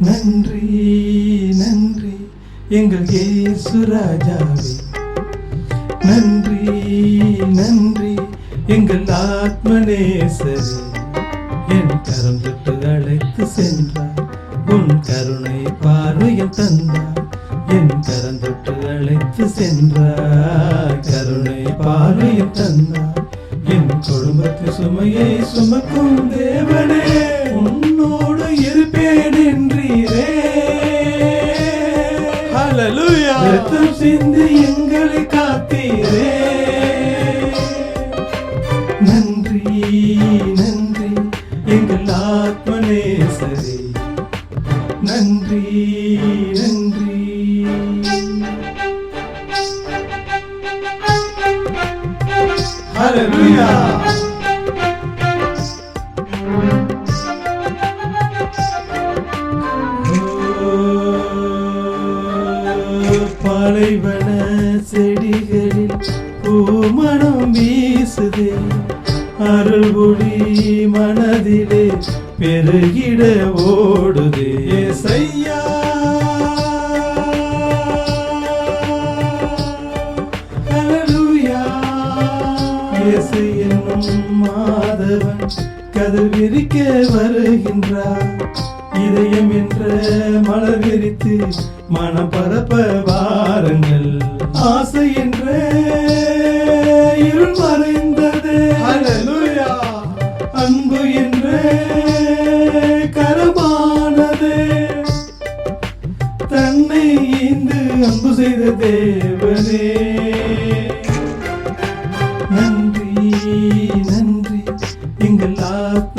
நன்றி நன்றி எங்கள் இயேசு ராஜாவே. நன்றி நன்றி எங்கள் ஆத்மநேசரே. என் கரம் தொட்டு அழைத்து சென்றார். உன் கருணை பார்வையில் தந்தார். என் கரம் தொட்டு அழைத்து சென்றார். கருணை பார்வையில் தந்தார். என் குடும்பத்து சுமையை சுமக்கும் தேவனே உன்னோடு ரத்தம் சிந்தி எங்களை காத்தீரே. நன்றி நன்றி எங்கள் ஆத்மனே சரி. நன்றி நன்றி. Hallelujah! பாலைவன செடிகளில் பூமணம் வீசுதே. அருள் ஒளி மனதிலே பெருகிட ஓடுதே. சையா என்னும் மாதவன் கதல் விரிக்க வருகின்றார். இதயம் என்ற மலர் விரித்து மனம் பரப்ப அன்பு கரமானது. தன்னை ஈந்து அன்பு செய்த தேவனே. நன்றி.